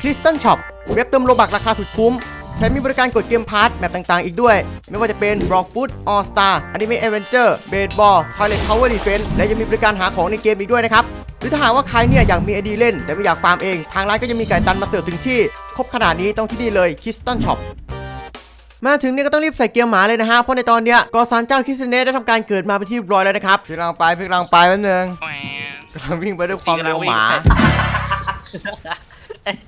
Crystal Shop เว็บเติมโลบักราคาสุดคุ้มแถมมีบริการกดเกมพาร์ทแมปต่างๆ อีกด้วย ไม่ว่าจะเป็น Block Food All Star Anime Adventure Baseball Toilet Tower Defense และยังมีบริการหาของในเกมอีกด้วยนะครับหรือถ้าหากว่าใครเนี่ยอยากมีไอดีเล่น แต่ไม่อยากฟาร์มเอง ทางร้านก็จะมีไก่ตันมาเสิร์ฟถึงที่ ครบขนาดนี้ต้องที่นี่เลย Crystal Shop มาถึงเนี่ยก็ต้องรีบใส่เกียร์หมาเลยนะฮะ เพราะในตอนเนี้ยกอซานเจ้าคิสเนสได้ทำการเกิดมาเป็นที่เรียบร้อยแล้วนะครับพี่กำลังไปพี่กำลังไปแป๊บนึงแหมกำลังวิ่งไปด้วยความเร็วหมาเอ๊ะ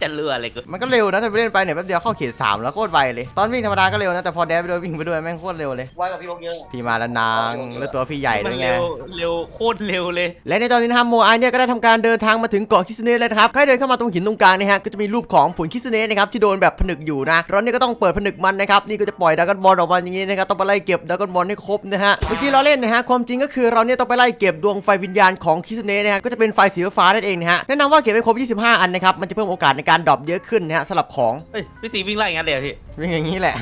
จะเลืออะไรกูมันก็เร็วนะถ้าไปเล่นไปเนี่ยแป๊บเดียวเข้าเขตสามแล้วโคตรไวเลย ตอนวิ่งธรรมดาก็เร็วนะ แต่พอแดดไปด้วยวิ่งไปด้วยแม่งโคตรเร็วเลย ว่ากับพี่พกเยอะ พี่มาแล้วนางแล้วตัวพี่ใหญ่ด้วยไง เร็วเร็วโคตรเร็วเลย และในตอนนี้นะครับโมไอเนี่ยก็ได้ทำการเดินทางมาถึงเกาะคิสเนสแล้วนะครับ ใครเดินเข้ามาตรงหินตรงกลางนะฮะก็จะมีรูปของผลคิสเนสนะครับที่โดนแบบผนึกอยู่นะเราเนี่ยก็ต้องเปิดผนึกมันนะครับนี่ก็จะปล่อยดราก้อนบอลออกมาอย่างนี้นะครับต้องไปไล่เก็บดราก้อนบอลให้ครบนะฮะเมื่อกี้เราเล่นนะฮะความจริงก็คือเราเนี่ยต้องไปไล่เก็บดวงไฟวิญญาณของคิสเนสนะฮะก็จะเป็นไฟสีฟ้านั่นเองนะฮะแนะนำว่าเก็บให้ครบ 25 อันนะครับมันจะเพิ่มโอกาสในการดรอปเยอะขึ้นนะฮะสำหรับของเฮ้ยพี่สีวิ่งไล่งั้นเลยเหรอพี่เป็นอย่างนี้แหละ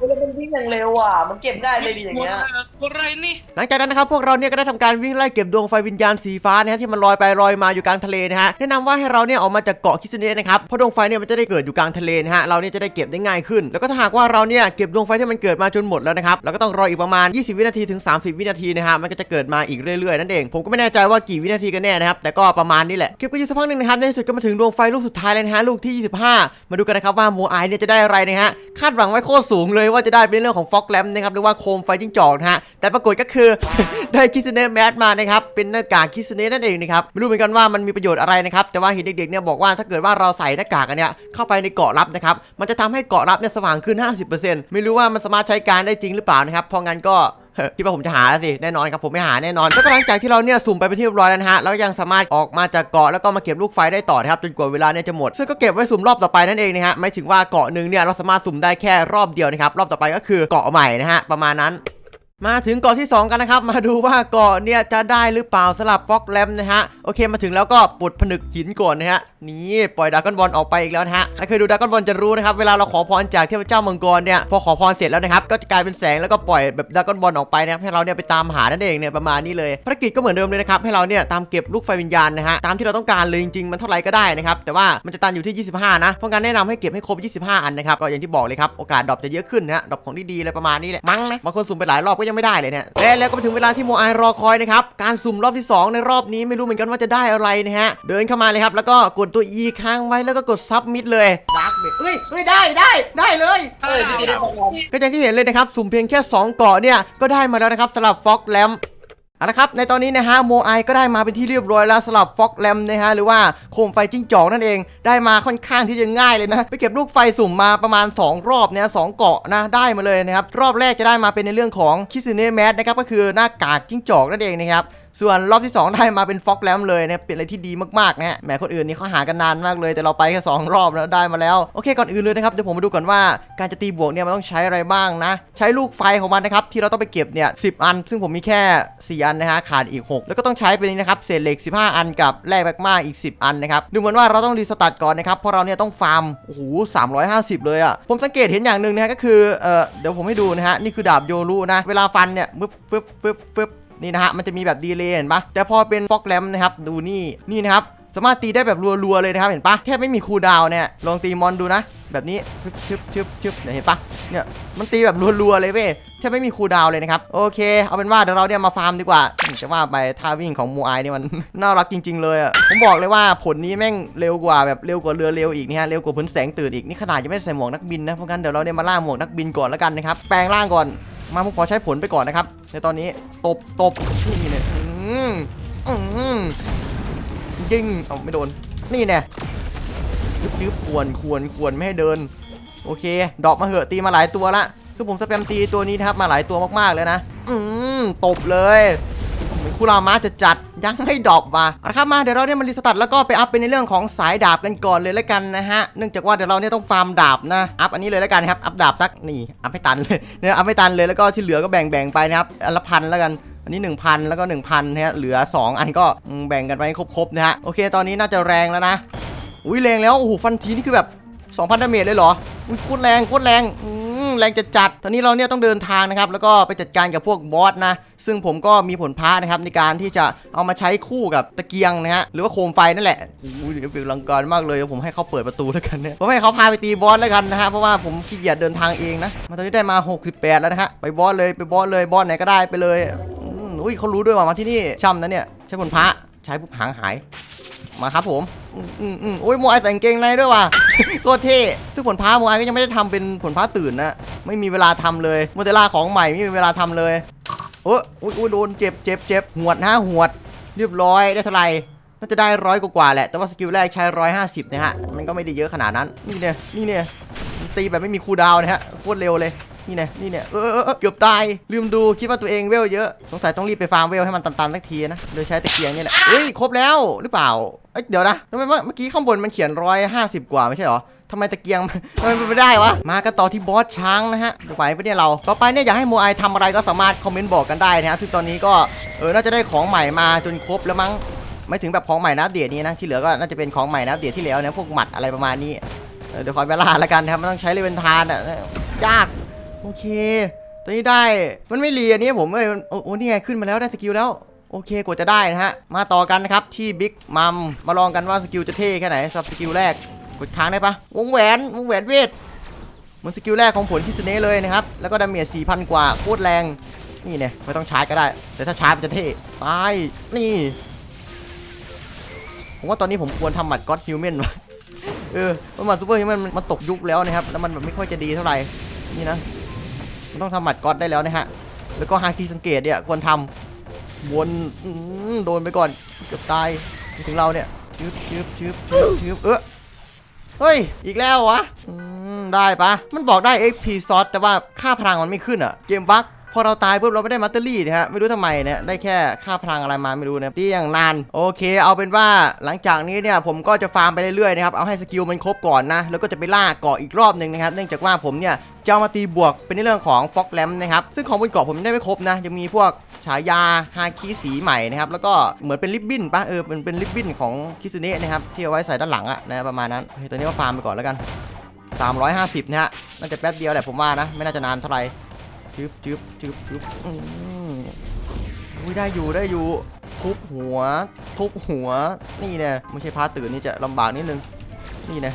มันเป็นวิ่งอย่างเร็วอะ มันเก็บได้เลยดีอย่างเงี้ยอะไรนี่หลังจากนั้นนะครับพวกเราเนี่ยก็ได้ทำการวิ่งไล่เก็บดวงไฟวิญญาณสีฟ้านะฮะที่มันลอยไปลอยมาอยู่กลางทะเลนะฮะแนะนำว่าให้เราเนี่ยออกมาจากเกาะคิสเนสนะครับเพราะดวงไฟเนี่ยมันจะได้เกิดอยู่กลางทะเลนะฮะเราเนี่ยจะได้เก็บได้ง่ายขึ้น แล้วก็ถ้าหากว่าเราเนี่ยเก็บดวงไฟที่มันเกิดมาจนหมดแล้วนะครับเราก็ต้องรออีกประมาณ 20 วินาทีถึง 30 วินาทีนะฮะมันก็จะเกิดมาอีกเรื่อยๆนั่นเองผมก็ไม่แน่ใจว่ากี่วินาทีกันแน่นะครับแต่ก็ประมาณนี้แหละเก็บไปอยู่สักพักหนึ่งนะครับในที่สุดก็มาถึงดวงไฟลูกสุดท้ายแล้วนะฮะลูกที่ 25 มาดูกันนะครับว่าโมไอเนี่ยจะได้อะไรนะฮะคาดหวังไว้โคตรสูงเลยว่าจะได้เป็นเรื่องของฟ็อกแลมนะครับหรือว่าโคมไฟจิ้งจอกนะฮะแต่ปรากฏก็คือ ได้คิสเนแมสมานะครับ เป็นหน้ากากคิสเนนั่นเองนะครับ ไม่รู้เหมือนกันว่ามันมีประโยชน์อะไรนะครับ แต่ว่าเห็นเด็กๆเนี่ยบอกว่าถ้าเกิดว่าเราใส่หน้ากากอันเนี้ยเข้าไปในเกาะลับนะครับ มันจะทำให้เกาะลับเนี่ยสว่างขึ้น 50%ไม่รู้ว่ามันสามารถใช้การได้จริงหรือเปล่านะครับ เพราะงั้นก็คิดว่าผมจะหาแล้วสิแน่นอนครับผมไม่หาแน่นอน แล้วก็หลังจากที่เราเนี่ยสุ่มไปเป็นที่เรียบร้อยแล้วนะฮะแล้วก็ยังสามารถออกมาจากเกาะแล้วก็มาเก็บลูกไฟได้ต่อนะครับจนกว่าเวลาเนี่ยจะหมด ซึ่งก็เก็บไว้สุ่มรอบต่อไปนั่นเองนะฮะไม่ถึงว่าเกาะหนึ่งเนี่ยเราสามารถสุ่มได้แค่รอบเดียวนะครับรอบต่อไปก็คือเกาะใหม่นะฮะประมาณนั้น มาถึงเกาะที่ 2 กันนะครับ มาดูว่าเกาะเนี่ยจะได้หรือเปล่าสำหรับฟอกแลมนะฮะ โอเคมาถึงแล้วก็ปลดผนึกหินก่อนนะฮะ นี่ปล่อยดากอนบอลออกไปอีกแล้วนะฮะ ใครเคยดูดากอนบอลจะรู้นะครับ เวลาเราขอพรจากเทพเจ้ามังกรเนี่ย พอขอพรเสร็จแล้วนะครับ ก็จะกลายเป็นแสงแล้วก็ปล่อยแบบดากอนบอลออกไปนะครับ ให้เราเนี่ยไปตามหานั่นเองเนี่ยประมาณนี้เลย ภารกิจก็เหมือนเดิมเลยนะครับ ให้เราเนี่ยตามเก็บลูกไฟวิญญาณนะฮะ ตามที่เราต้องการเลยจริงๆ มันเท่าไหร่ก็ได้นะครับ แต่ว่ามันจะตันอยู่ที่ 25 นะ เพราะงั้นแนะนำให้เก็บให้ครบ 25 อันนะครับ ก็อย่างที่บอกเลยครับ โอกาสดรอปจะเยอะขึ้นนะดรอปของดีอะไรประมาณนี้แหละมั้งนะบางคนสุ่มไปหลายรอบก็ยังไม่ได้เลยเนี่ยและแล้วก็มาถึงเวลาที่โมไอรอคอยนะครับ การสุ่มรอบที่ 2 ในรอบนี้ไม่รู้เหมือนกันว่าจะได้อะไรนะฮะ เดินเข้ามาเลยครับ แล้วก็กดตัว E ค้างไว้แล้วก็กดซับมิดเลยดาร์กเบเอ้ยเอ้ยได้ได้ได้เลย เออพี่จะได้บอกก็อย่างที่เห็นเลยนะครับ สุ่มเพียงแค่ 2 เกาะเนี่ย ก็ได้มาแล้วนะครับสำหรับฟ็อกแลม เอาละครับ ในตอนนี้นะฮะโมไอก็ได้มาเป็นที่เรียบร้อยแล้วสำหรับฟ็อกแลมนะฮะหรือว่าโคมไฟจิ้งจอกนั่นเอง ได้มาค่อนข้างที่จะง่ายเลยนะ ไปเก็บลูกไฟสุ่มมาประมาณ 2 รอบเนี่ยสองเกาะนะได้มาเลยนะครับ รอบแรกจะได้มาเป็นในเรื่องของคิสเนแมสนะครับก็คือหน้ากากจิ้งจอกนั่นเองนะครับ ส่วนรอบที่ 2 ได้มาเป็นฟ็อกแลมเลยเนะเป็นอะไรที่ดีมากๆนะฮะแหมคนอื่นนี่เขาหากันนานมากเลย แต่เราไปแค่2รอบแล้วได้มาแล้วโอเคก่อนอื่นเลยนะครับเดี๋ยวผมมาดูก่อนว่าการจะตีบวกเนี่ยมันต้องใช้อะไรบ้างนะ ใช้ลูกไฟของมันนะครับที่เราต้องไปเก็บเนี่ยสิอัน ซึ่งผมมีแค่ 4 อันนะฮะขาดอีก 6 แล้วก็ต้องใช้เป็นนี้นะครับเศษเหล็ก 15 อันกับแร่แมกมาอีก 10 อันนะครับดูเหมือนว่าเราต้องรีสตาร์ทก่อนนะครับเพราะเราเนี่ยต้องฟาร์มโอ้โห350เลยอะ่ะผมสังเกตเห็นอย่างหนึ่งนะฮะก็คือเออเดี๋ยวผมให้ดูนะฮะนี่คือดาบโยรุนะเวลาฟันเนี่ยฟึบฟึบฟึบฟึบ นี่นะฮะมันจะมีแบบดีเลย์เห็นปะแต่พอเป็นฟอกแรมนะครับดูนี่นี่นะครับสามารถตีได้แบบรัวๆเลยนะครับเห็นปะแทบไม่มีคูลดาวเนี่ยลองตีมอนดูนะ แบบนี้ชึบชึบชึบเนี่ยเห็นปะเนี่ยมันตีแบบรัวๆเลยเว้ยแทบไม่มีคูลดาวเลยนะครับโอเค เอาเป็นว่าเดี๋ยวเราเนี่ยมาฟาร์มดีกว่าจะว่าไปท่าวิ่งของมูไอเนี่ยมัน น่ารักจริง ๆ เลยอะผมบอกเลยว่าผลนี้แม่งเร็วกว่าแบบเร็วกว่าเรือเร็วอีกนี่ฮะเร็วกว่าพื้นแสงตื่นอีกนี่ขนาดยังไม่ใส่หมวกนักบินนะเพราะงั้นเดี๋ยวเราเนี่ยมาล่าหมวกนักบินก่อนแล้วกันนะครับแปลงร่างก่อน มาผมขอใช้ผลไปก่อนนะครับ ในตอนนี้ตบตบนี่เนี่ยอืมอืมยิงเอาไม่โดน นี่แน่ยึบยึบควรควรควรไม่ให้เดิน โอเค ดอกมาเหอะตีมาหลายตัวละซึ่งผมสแปมตีตัวนี้นะครับมาหลายตัวมากๆเลยนะ อืมตบเลย มือนคุรามะจะจัดยังไม่ดรอปว่ะเอาละครับมาเดี๋ยวเราเนี่ยมารีสตาร์ทแล้วก็ไปอัพเป็นในเรื่องของสายดาบกันก่อนเลยแล้วกันนะฮะเนื่องจากว่าเดี๋ยวเราเนี่ยต้องฟาร์มดาบนะอัพอันนี้เลยแล้วกันครับอัพดาบสักนี่อัพให้ตันเลยเนี่ยอัพให้ตันเลยแล้วก็ที่เหลือก็แบ่งๆไปนะครับอันละพันแล้วกันอันนี้ 1,000 แล้วก็ 1,000นะฮะเหลือ 2 อันก็แบ่งกันไปครบๆนะฮะโอเคตอนนี้น่าจะแรงแล้วนะอุ้ยแรงแล้วโอ้โหฟันทีนี่คือแบบ 2,000ดาเมจเลยเหรออุ้ยโคตรแรงโคตรแรงอื แรงจะจัดตอนนี้เราเนี่ยต้องเดินทางนะครับแล้วก็ไปจัดการกับพวกบอสนะซึ่งผมก็มีผลพระนะครับในการที่จะเอามาใช้คู่กับตะเกียงนะฮะหรือว่าโคมไฟนั่นแหละอุ้ยเดี๋ยวเป็นลังการมากเลยเดี๋ยวผมให้เขาเปิดประตูแล้วกันเนี่ยผมให้เขาพาไปตีบอสแล้วกันนะฮะเพราะว่าผมขี้เกียจเดินทางเองนะมาตอนนี้ได้มา 68 แล้วนะฮะไปบอสเลยไปบอสเลยบอสไหนก็ได้ไปเลยอุ้ยเขารู้ด้วยว่ามาที่นี่ช่ำนะเนี่ยใช้ผลพระใช้ปุ๊บหางหายมาครับผม อืมอืมอืมโอ้ยโมไอใส่กางเกงในด้วยว่ะ โคตรเท่ซึ่งผลพ้าโมไอก็ยังไม่ได้ทำเป็นผลพ้าตื่นนะ ไม่มีเวลาทำเลยโมเดล่าของใหม่ไม่มีเวลาทำเลย โอ้ยโอ้ยโดนเจ็บเจ็บเจ็บหวดนะหวด เรียบร้อยได้เท่าไหร่น่าจะได้ร้อยกว่าๆแหละ แต่ว่าสกิลแรกใช้ร้อยห้าสิบนะฮะ มันก็ไม่ได้เยอะขนาดนั้น นี่เนี่ย นี่เนี่ย ตีแบบไม่มีคูลดาวน์นะฮะ โคตรเร็วเลย นี่เนี่ย นี่เนี่ยเออเออเออเกือบตาย ลืมดู คิดว่าตัวเองเวลเยอะ สงสัยต้องรีบไปฟาร์มเวลให้มันตันๆสักทีนะ โดยใช้ตะเกียงนี่แหละเฮ้ย ครบแล้วหรือเปล่า เอ้ยเดี๋ยวนะทำไมเมื่อเมื่อกี้ข้างบนมันเขียนร้อยห้าสิบกว่าไม่ใช่หรอทำไมตะเกียงทำไมเป็นไปได้วะ มากันต่อที่บอสช้างนะฮะไหวปเนี่ยเรา ต่อไปเนี่ยอยากให้โมไอทำอะไรก็สามารถคอมเมนต์บอกกันได้นะฮะ ซึ่งตอนนี้ก็เออน่าจะได้ของใหม่มาจนครบแล้วมั้ง ไม่ถึงแบบของใหม่นะอัปเดนี้นะ ที่เหลือก็น่าจะเป็นของใหม่นะอัปเดตที่แล้วนะพวกหมัดอะไรประมาณนี้ เดี๋ยวขอยเวลาละกันนะครับมันต้องใช้เลเวนทานอะยาก โอเค ตอนนี้ได้ มันไม่รีอันนี้ผมเอ้ยโอ้โอ้นี่ไงขึ้นมาแล้วได้สกิลแล้ว โอเคกว่าจะได้นะฮะ มาต่อกันนะครับ ที่บิ๊กมัมมาลองกันว่าสกิลจะเท่แค่ไหนสำหรับสกิลแรกกดค้างได้ปะวงแหวนวงแหวนเวทเหมือนสกิลแรกของผลคิสเน่เลยนะครับ แล้วก็ดาเมจ4,000 กว่าโคตรแรงนี่เนี่ยไม่ต้องชาร์จก็ได้ แต่ถ้าชาร์จมันจะเท่ตายนี่ผมว่าตอนนี้ผมควรทำหมัดก็อดฮิวแมนวะเออเพราะหมัดซูเปอร์ฮิวแมนมันมันตกยุคแล้วนะครับ แล้วมันแบบไม่ค่อยจะดีเท่าไหร่นี่นะมันต้องทำหมัดก็อดได้แล้วนะฮะแล้วก็ฮาคีสังเกตเนี่ยควรทำ วนโดนไปก่อน เกือบตายถึงเราเนี่ยชืบชืบชืบชืบชืบเออเฮ้ย อีกแล้ววะได้ปะมันบอกได้ XP ซอสแต่ว่าค่าพลังมันไม่ขึ้นอะเกมบั๊กพอเราตายปุ๊บเราไม่ได้มัตเตอรี่นะฮะไม่รู้ทำไมเนี่ยได้แค่ค่าพลังอะไรมาไม่รู้นะที่อย่างนานโอเค เอาเป็นว่าหลังจากนี้เนี่ยผมก็จะฟาร์มไปเรื่อยๆนะครับเอาให้สกิลมันครบก่อนนะแล้วก็จะไปล่าเกาะอีกรอบหนึ่งนะครับเนื่องจากว่าผมเนี่ยจะามาตีบวกเป็นในเรื่องของฟ็อกแลมนะครับซึ่งของบนเกาะผมยังได้ไม่ครบนะยังมีพวก ฉายาฮาคิสีใหม่นะครับแล้วก็เหมือนเป็นริบบิ้นปะเออเป็นเป็นริบบิ้นของคิสุเนะนะครับที่เอาไว้ใส่ด้านหลังอะนะประมาณนั้นเฮ้ยตัวนี้ก็ฟาร์มไปก่อนแล้วกัน 350นะฮะน่าจะแป๊บเดียวแหละผมว่านะ ไม่น่าจะนานเท่าไหร่จึ๊บจึ๊บจึ๊บจึ๊บอืมอุ้ยได้อยู่ได้อยู่ทุบหัว ทุบหัวนี่เนี่ยไม่ใช่พาตื่นนี่จะลำบากนิดนึงนี่เนี่ย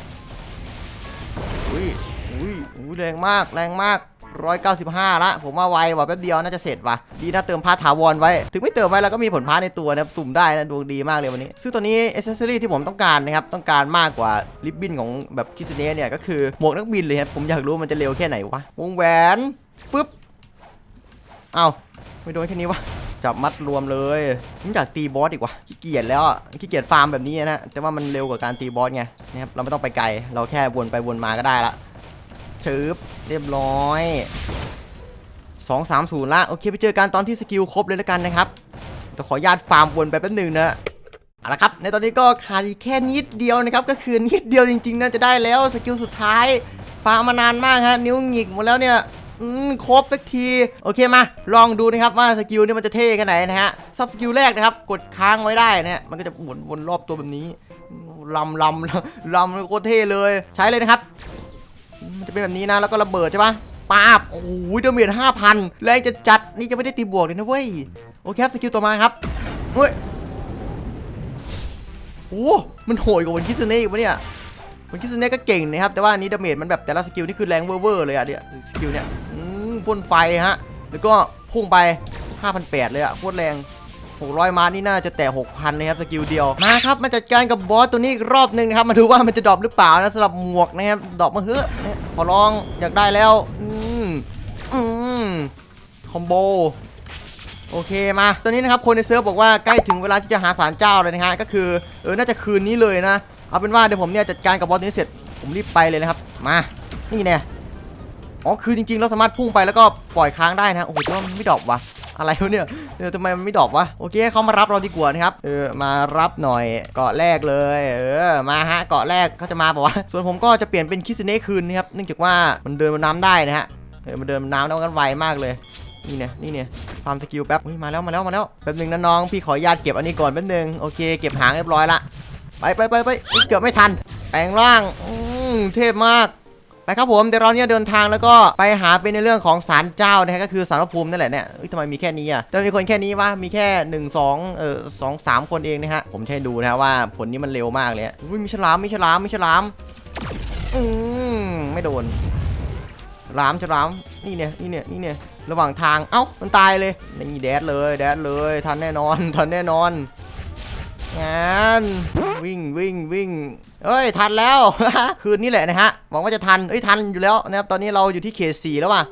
อุ้ยอุ้ยอุ้ยแรงมากแรงมาก 195 ละ ผมว่าไวว่ะแป๊บเดียวน่าจะเสร็จว่ะ ดีนะเติมพาร์ทถาวรไว้ ถึงไม่เติมไว้เราก็มีผลพาร์ทในตัวนะสุ่มได้นะดวงดีมากเลยวันนี้ ซึ่งตัวนี้อเซอรี่ที่ผมต้องการนะครับ ต้องการมากกว่าริบบิ้นของแบบคิสเน่เนี่ยก็คือหมวกนักบินเลยครับผมอยากรู้มันจะเร็วแค่ไหนวะวงแหวนฟึบเอ้าไม่โดนแค่นี้วะจับมัดรวมเลยผมอยากตีบอสดีกว่าขี้เกียจแล้วขี้เกียจฟาร์มแบบนี้นะแต่ว่ามันเร็วกว่าการตีบอสไงนะครับเราไม่ต้องไปไกล เราแค่วนไปวนมาก็ได้ละ ชืบเรียบร้อย2 3 0ละโอเคไปเจอกันตอนที่สกิลครบเลยแล้วกันนะครับแต่ขอญาตฟาร์มวนไปแป๊บนึงนะเอาละครับ ในตอนนี้ก็ขาดอีกแค่นิดเดียวนะครับ ก็คือนิดเดียวจริงๆนะจะได้แล้วสกิลสุดท้ายฟาร์มมานานมากฮะนิ้วหงิกหมดแล้วเนี่ยอืมครบสักที โอเคมา ลองดูนะครับว่าสกิลนี่มันจะเท่แค่ไหนนะฮะซับสกิลแรกนะครับ กดค้างไว้ได้นะฮะมันก็จะหมุนวนรอบตัวแบบนี้ลำลำลำโคตรเท่เลยใช้เลยนะครับ มันจะเป็นแบบนี้นะแล้วก็ระเบิดใช่ปะปาบโอ้โหเดาเมจห้าพันแรงจะจัดนี่จะไม่ได้ตีบวกเลยนะเว้ยโอเคครับสกิลต่อมาครับเฮ้ยโอ้มันโหดกว่าวันคิสเน่อีกวะเนี่ยวันคิสเน่ก็เก่งนะครับแต่ว่านี้ดาเมจมันแบบแต่ละสกิลนี่คือแรงเวอร์เลยอะเนี่ยสกิลเนี่ยพ่นไฟฮะแล้วก็พุ่งไป 5,800 เลยอะโคตรแรง 600 มานี่น่าจะแตะ6,000 นะครับสกิลเดียว มาครับ มาจัดการกับบอสตัวนี้อีกรอบหนึ่งนะครับ มาดูว่ามันจะดรอปหรือเปล่านะสำหรับหมวกนะครับ ดรอปมาเฮ้อะนะขอลองอยากได้แล้ว อืม อืม คอมโบโอเคมา ตอนนี้นะครับคนในเซิร์ฟบอกว่าใกล้ถึงเวลาที่จะหาสารเจ้าเลยนะฮะ ก็คือเออ น่าจะคืนนี้เลยนะ เอาเป็นว่าเดี๋ยวผมเนี่ยจัดการกับบอสตัวนี้เสร็จ ผมรีบไปเลยนะครับ มา นี่แน่อ๋อ คือจริงๆ เราสามารถพุ่งไปแล้วก็ปล่อยค้างได้นะ โอ้โหแต่ว่าไม่ดรอปวะ อะไรวะเนี่ยเออทำไมมันไม่ดอปวะโอเคให้เขามารับเราดีกว่านะครับเออมารับหน่อยเกาะแรกเลย เออมาฮะเกาะแรกเขาจะมาบอกว่าส่วนผมก็จะเปลี่ยนเป็นคิสเน่คืนนะครับเนื่องจากว่ามันเดินบนน้ำได้นะฮะเออมันเดินบนน้ำแล้วกันไวมากเลยนี่เนี่ยนี่เนี่ยฟาร์มสกิลแป๊บเฮ้ยมาแล้วมาแล้วมาแล้วแป๊บหนึงนะน้องพี่ขอญาตเก็บอันนี้ก่อนแป๊บหนึงโอเคเก็บหางเรียบร้อยละไปไปไปไปเฮ้ยเกือบไม่ทันแปลงร่างอืมเทพมาก ไปครับผมเดี๋ยวเราเนี่ยเดินทางแล้วก็ไปหาเป็นในเรื่องของศาลเจ้านะฮะก็คือศาลพระภูมินั่นแหละเนี่ยทำไมมีแค่นี้อะแต่มีคนแค่นี้วะมีแค่1 2เออสองสามคนเองนะฮะผมให้ดูนะว่าผลนี้มันเร็วมากเลยอุ้ยมีฉลามมีฉลามมีฉลามอืมไม่โดนฉลามฉลามนี่เนี่ยนี่เนี่ยนี่เนี่ยระหว่างทางเอ้ามันตายเลยนี่แดดเลยแดดเลยทันแน่นอนทันแน่นอน งานวิ่งวิ่งวิ่งเอ้ยทันแล้ว คืนนี้แหละนะฮะหวังว่าจะทันเอ้ยทันอยู่แล้วนะครับตอนนี้เราอยู่ที่เขต4แล้วว่ะ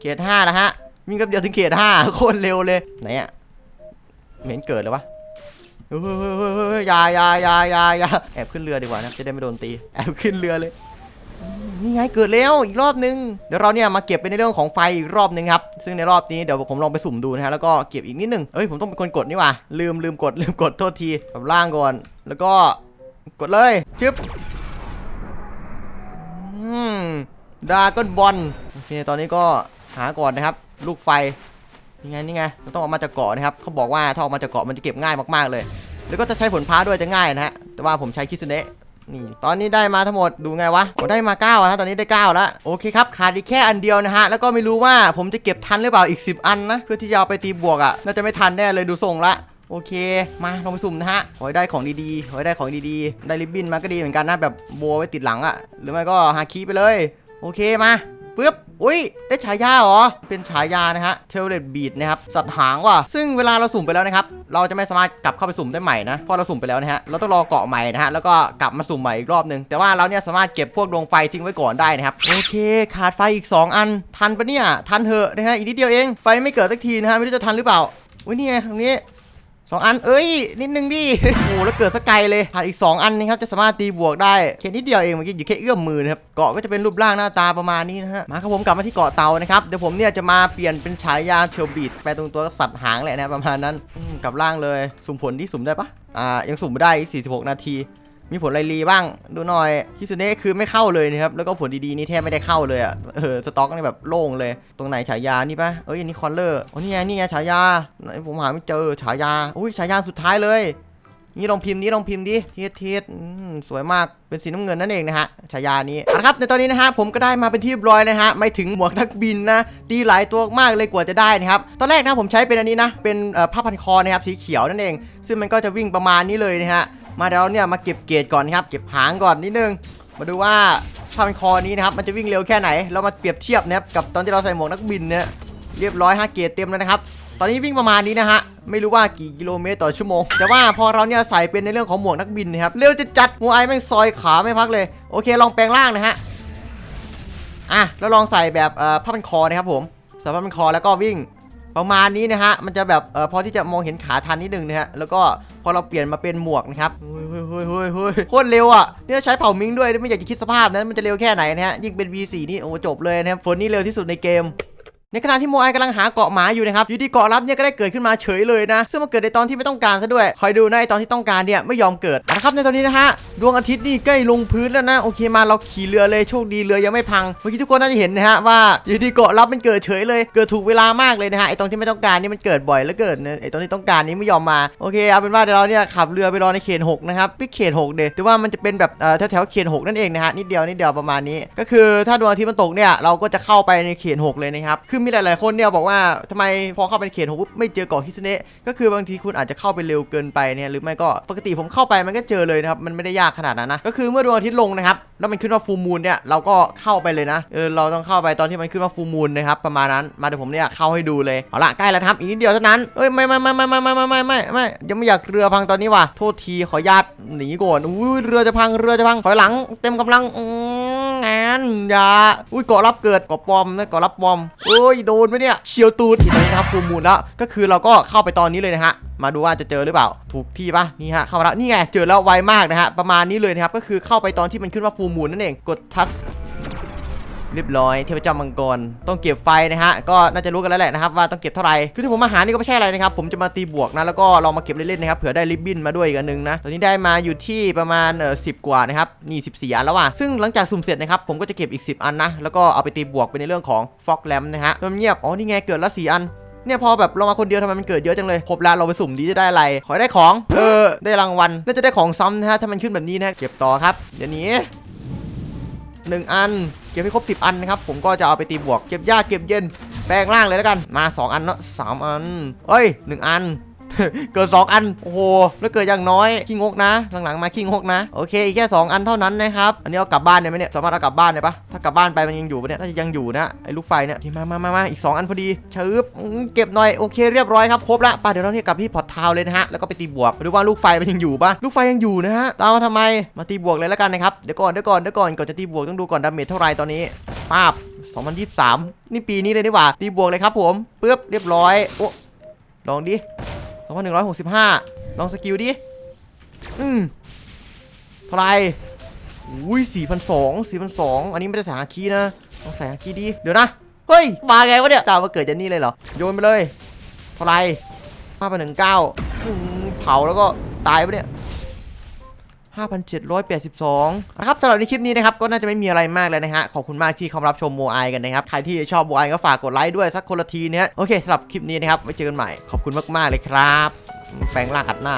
เขต5แล้วฮะวิ่งกับเดียวถึงเขต5โคตรเร็วเลยไหนอะไม่เห็นเกิดเลยวะเฮ้ยเฮ้ยเฮ้ยเฮ้ยยายายายายาแอบขึ้นเรือดีกว่านะจะได้ไม่โดนตีแอบขึ้นเรือเลย นี่ไงเกิดแล้วอีกรอบนึง เดี๋ยวเราเนี่ยมาเก็บเป็นในเรื่องของไฟอีกรอบนึงครับ ซึ่งในรอบนี้เดี๋ยวผมลองไปสุ่มดูนะฮะแล้วก็เก็บอีกนิดนึงเอ้ยผมต้องเป็นคนกดนี่ว่าลืมลืมกดลืมกดโทษทีกับล่างก่อน แล้วก็กดเลยชึบดาก้อนบอลโอเคตอนนี้ก็หาก่อนนะครับ ลูกไฟนี่ไงนี่ไงเราต้องออกมาจากเกาะนะครับเขาบอกว่าถ้าออกมาจากเกาะมันจะเก็บง่ายมากๆเลย แล้วก็จะใช้ผลพ้าด้วยจะง่ายนะฮะแต่ว่าผมใช้คิสเนะ นี่ตอนนี้ได้มาทั้งหมดดูไงวะผมได้มา9แล้วตอนนี้ได้ 9 แล้ว โอเคครับ ขาดอีกแค่อันเดียวนะฮะ แล้วก็ไม่รู้ว่าผมจะเก็บทันหรือเปล่าอีก 10 อันนะ เพื่อที่จะเอาไปตีบวกอะ่ะ น่าจะไม่ทันแน่เลยดูทรงละโอเค มาลองไปสุ่มนะฮะ ขอให้ได้ของดีๆ ขอให้ได้ของดีๆ ได้ริบบิ้นมาก็ดีเหมือนกันนะแบบโบว์ไว้ติดหลังอะ่ะ หรือไม่ก็หาคีไปเลย โอเคมา ปึ๊บอุ้ยได้ฉายาเหรอ เป็นฉายานะฮะเทเลตบีดนะครับ สัตว์หางว่ะ ซึ่งเวลาเราสุ่มไปแล้วนะครับ เราจะไม่สามารถกลับเข้าไปสุ่มได้ใหม่นะเพราะเราสุ่มไปแล้วนะฮะ เราต้องรอเกาะใหม่นะฮะ แล้วก็กลับมาสุ่มใหม่อีกรอบหนึ่งแต่ว่าเราเนี่ยสามารถเก็บพวกดวงไฟทิ้งไว้ก่อนได้นะครับ โอเค ขาดไฟอีก 2 อัน ทันปะเนี่ย ทันเถอะนะฮะ อีกนิดเดียวเอง ไฟไม่เกิดสักทีนะฮะ ไม่รู้จะทันหรือเปล่าอุ้ยนี่ไงตรงนี้ สองอันเอ้ย นิดนึงดิโอ้โหแล้วเกิดสกายเลยผ่านอีก 2 อันนะครับจะสามารถตีบวกได้แค่นิดเดียวเองเมื่อกี้อยู่แค่เอื้อมมือนะครับเกาะก็จะเป็นรูปร่างหน้าตาประมาณนี้นะฮะมาครับผมกลับมาที่เกาะเตานะครับเดี๋ยวผมเนี่ยจะมาเปลี่ยนเป็นฉายาเชลบีดแปลตรงตัวสัตว์หางแหละนะประมาณนั้นอืมกลับล่างเลยสุ่มผลที่สุ่มได้ปะอ่ายังสุ่มไม่ได้อีก46 นาที มีผลไรรีบ้างดูหน่อยฮิสุเนะคือไม่เข้าเลยนะครับแล้วก็ผลดีๆนี่แทบไม่ได้เข้าเลยอะเออสต็อกนี่แบบโล่งเลย ตรงไหนฉายานี่ปะเอ้ยอันนี้คอนเลอร์อ๋อนี่ไงนี่ไงฉายาไหนผมหาไม่เจอฉายาอุ้ยฉายาสุดท้ายเลยนี่ลองพิมพ์นี้ลองพิมพ์ดิเทสเทสอืมสวยมากเป็นสีน้ำเงินนั่นเองนะฮะฉายานี้เอาละครับในตอนนี้นะฮะผมก็ได้มาเป็นที่เรียบร้อยเลยนะฮะไม่ถึงหมวกนักบินนะ ตีหลายตัวมากเลยกว่าจะได้นะครับตอนแรกนะผมใช้เป็นอันนี้นะ เป็นผ้าพันคอนะครับสีเขียวนั่นเอง ซึ่งมันก็จะวิ่งประมาณนี้เลยนะฮะ มาเดี๋ยวเราเนี่ยมาเก็บเกรดก่อนครับ เก็บหางก่อนนิดนึง มาดูว่าผ้าพันคอนี้นะครับ มันจะวิ่งเร็วแค่ไหน เรามาเปรียบเทียบนะครับกับตอนที่เราใส่หมวกนักบินเนี่ยเรียบร้อย5เกรดเต็มแล้วนะครับ ตอนนี้วิ่งประมาณนี้นะฮะ ไม่รู้ว่ากี่กิโลเมตรต่อชั่วโมง แต่ว่าพอเราเนี่ยใส่เป็นในเรื่องของหมวกนักบินนะครับ เร็วจะจัดหัวไอ้แม่งซอยขาไม่พักเลย โอเค ลองแปลงร่างนะฮะ อะ แล้วลองใส่แบบเอ่อผ้าพันคอนะครับผม ใส่ผ้าพันคอแล้วก็วิ่งประมาณนี้นะฮะ มันจะแบบเอ่อพอที่จะมองเห็นขาทันนิดนึงนะฮะ แล้วก็ พอเราเปลี่ยนมาเป็นหมวกนะครับเฮ้ยเฮ้ยเฮ้ยเฮ้ยเฮ้ยโคตรเร็วอะเนี่ยใช้เผามิงด้วยไม่อยากจะคิดสภาพนะมันจะเร็วแค่ไหนนะฮะยิ่งเป็น V4 นี่โอ้จบเลยนะครับฝนนี่เร็วที่สุดในเกม ในขณะที่โมไอกำลังหาเกาะหมาอยู่นะครับอยู่ดีเกาะลับเนี่ยก็ได้เกิดขึ้นมาเฉยเลยนะ ซึ่งมันเกิดในตอนที่ไม่ต้องการซะด้วย คอยดูนะไอตอนที่ต้องการเนี่ยไม่ยอมเกิดเอาละครับในตอนนี้นะฮะดวงอาทิตย์นี่ใกล้ลงพื้นแล้วนะโอเคมาเราขี่เรือเลยโชคดีเรือยังไม่พังเมื่อกี้ทุกคนน่าจะเห็นนะฮะว่าอยู่ดีเกาะลับมันเกิดเฉยเลย เกิดถูกเวลามากเลยนะฮะไอตอนที่ไม่ต้องการนี่มันเกิดบ่อยแล้วเกิดนะไอตอนที่ต้องการนี้ไม่ยอมมาโอเคเอาเป็นว่าเดี๋ยวเราเนี่ยขับเรือไปรอในเขต6นะครับพี่เขต6เดยแต่ว่ามันจะเป็นแบบเอ่อแถวเขต6นั่นเองนะฮะนิดเดียวนิดเดียวประมาณนี้ ก็คือถ้าดวงอาทิตย์มันตกเนี่ยเราก็จะเข้าไปในเขต6เลยนะครับคือมีหลาย ๆ คนเนี่ยบอกว่าทำไมพอเข้าไปในเขต6ปุ๊บไม่เจอเกาะคิสเนะก็คือบางทีคุณอาจจะเข้าไปเร็วเกินไปเนี่ยหรือไม่ก็ปกติผมเข้าไปมันก็เจอเลยนะครับมันไม่ได้ยากขนาดนั้นนะก็คือเมื่อดวงอาทิตย์ลงนะครับแล้วมันขึ้นว่าฟูมูลเนี่ยเราก็เข้าไปเลยนะเออเราต้องเข้าไปตอนที่มันขึ้นว่าฟูมูลนะครับประมาณนั้นมาเดี๋ยวผมเนี่ยเข้าให้ดูเลยเอาละใกล้แล้วครับอีกนิดเดียวเท่านั้นเอ้ยไม่ไม่ไม่ไม่ไม่ไม่ไม่ไม่ไม่ยังไม่อยากเรือพังตอนนี้ว่ะโทษทีขอญาตหนีก่อนอุ้ยเรือจะพังเรือจะพังถอยหลังเต็มกำลังอื นอย่าอุ้ยเกาะรับเกิดเกาะปอมนะเกาะรับปอมโอ้ยโดนไหมเนี่ยเฉียวตูดอีกตอนนี้นะครับฟูมูลแล้วก็คือเราก็เข้าไปตอนนี้เลยนะฮะมาดูว่าจะเจอหรือเปล่า ถูกที่ปะนี่ฮะเข้ามาแล้วนี่ไงเจอแล้วไวมากนะฮะประมาณนี้เลยนะครับก็คือเข้าไปตอนที่มันขึ้นว่าฟูมูลนั่นเองกดทัช เรียบร้อยเทพเจ้ามังกรต้องเก็บไฟนะฮะก็น่าจะรู้กันแล้วแหละนะครับว่าต้องเก็บเท่าไหร่คือที่ผมมาหานี่ก็ไม่ใช่อะไรนะครับผมจะมาตีบวกนะแล้วก็ลองมาเก็บเล่นๆนะครับเผื่อได้ริบบิ้นมาด้วยอีกอันหนึงนะตอนนี้ได้มาอยู่ที่ประมาณเออสิกว่านะครับนี่ 14 อันแล้วว่ะซึ่งหลังจากสุ่มเสร็จนะครับผมก็จะเก็บอีก 10 อันนะแล้วก็เอาไปตีบวกเป็นในเรื่องของฟอกแลมนะฮะมันเงียบอ๋อนี่ไงเกิดละ4อันเนี่ยพอแบบเรามาคนเดียวทำไมมันเกิดเยอะจังเลยครบแล้วเราไปสุ่มดีจะได้อะไร ขอได้ของ เออ ได้รางวัล น่าจะได้ของซ้ำนะฮะ ถ้ามันขึ้นแบบนี้นะ เก็บต่อครับ เดี๋ยวนี้ 1 อัน เก็บให้ครบ 10 อันนะครับ ผมก็จะเอาไปตีบวก เก็บหญ้าเก็บเย็น แปลงร่างเลยแล้วกัน มา 2 อันเนาะสามอัน เอ้ย 1 อัน เกิด 2 อัน โอ้โห แล้วเกิดอย่างน้อยขี้งกนะ หลังๆมาขี้งกนะ โอเคอีกแค่ 2 อันเท่านั้นนะครับ อันนี้เอากลับบ้านได้ไหมเนี่ย สามารถเอากลับบ้านได้ปะถ้ากลับบ้านไปมันยังอยู่ปะเนี่ย น่าจะยังอยู่นะ ไอ้ลูกไฟเนี่ยที่มามามามาอีก 2 อันพอดีชึบอืมเก็บหน่อย โอเคเรียบร้อยครับ ครบละไป่ะเดี๋ยวเราเนี่ยกลับที่พอร์ตทาวเลยนะฮะ แล้วก็ไปตีบวกดูว่าลูกไฟมันยังอยู่ปะลูกไฟยังอยู่นะฮะ ตามมาทำไม มาตีบวกเลยแล้วกันนะครับเดี๋ยวก่อนเดี๋ยวก่อนเดี๋ยวก่อนก่อนจะตีบวกต้องดูก่อนดาเมจเท่าไหร่ตอนนี้ป้าบ2023 นี่ปีนี้เลยนี่หว่าตีบวกเลยครับผมปึ๊บเรียบร้อยโอ้ลองดิ 2165 ลองสกิลดิ อืมเท่าไหรอุ้ย4,200 4,200 อันนี้ไม่ได้ใส่ฮาคีนะลองใส่ฮาคีดิ เดี๋ยวนะ เฮ้ย มาไงวะเนี่ยจ้ามาเกิดจากนี่เลยเหรอ โยนไปเลย เท่าไหรห้าพันหนึ่งเก้าเผาแล้วก็ตายปะเนี่ย 5,782นะครับสำหรับในคลิปนี้นะครับก็น่าจะไม่มีอะไรมากเลยนะฮะขอบคุณมากที่เข้ารับชมโมไอกันนะครับใครที่ชอบโมไอก็ฝากกดไลค์ด้วยสักคนละทีนะฮะโอเคสำหรับคลิปนี้นะครับไว้เจอกันใหม่ขอบคุณมากๆเลยครับแปลงร่างอัดหน้า